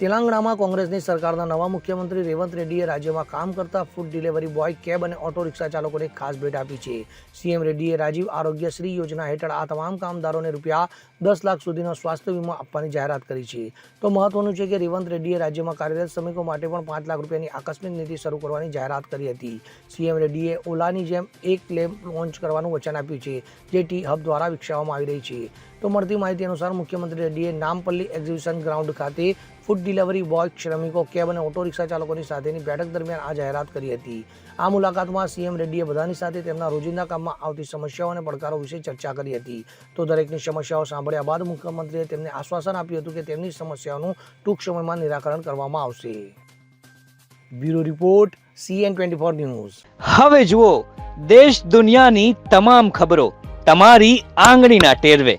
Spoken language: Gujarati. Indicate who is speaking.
Speaker 1: તેલંગાણામાં કોંગ્રેસની સરકારના નવા મુખ્યમંત્રી રેવંત રેડ્ડીએ રાજ્યમાં કામ કરતા ફૂડ ડિલિવરી બોય કેબ અને ઓટો રિક્ષા ચાલકોને ખાસ ભેટ આપી છે. સીએમ રેડ્ડીએ રાજીવ આરોગ્યશ્રી યોજના હેઠળ આ તમામ કામદારોને રૂપિયા દસ લાખ સુધીનો સ્વાસ્થ્ય વીમો આપવાની જાહેરાત કરી છે. તો મહત્વનું છે કે રેવંત રેડ્ડીએ રાજ્યમાં કાર્યરત શ્રમિકો માટે પણ પાંચ લાખ રૂપિયાની આકસ્મિક નીતિ શરૂ કરવાની જાહેરાત કરી હતી. સીએમ રેડ્ડીએ ઓલાની જેમ એક ક્લેમ લોન્ચ કરવાનું વચન આપ્યું છે, જે ટી હબ દ્વારા વિકસાવવામાં આવી રહી છે. તો મળતી માહિતી અનુસાર મુખ્યમંત્રી રેડ્ડીએ નામપલ્લી એક્ઝિબિશન ગ્રાઉન્ડ ખાતે ફૂડ ડિલિવરી બોય શ્રમિકો, કેબ અને ઓટો રિક્ષા ચાલકોની સાથેની બેઠક દરમિયાન આ જાહેરાત કરી હતી. આ મુલાકાતમાં સીએમ રેડ્ડીએ બધાની સાથે તેમના રોજિંદા કામમાં આવતી સમસ્યાઓ અને પડકારો વિશે ચર્ચા કરી હતી. તો દરેકની સમસ્યાઓ સાંભળ્યા બાદ મુખ્યમંત્રીએ તેમને આશ્વાસન આપ્યું હતું કે તેમની સમસ્યાઓનું ટૂંક સમયમાં નિરાકરણ કરવામાં આવશે. Bureau report, CN twenty four news.
Speaker 2: હવે જુઓ, દેશ દુનિયાની તમામ ખબરો તમારી આંગળીના ટેરવે.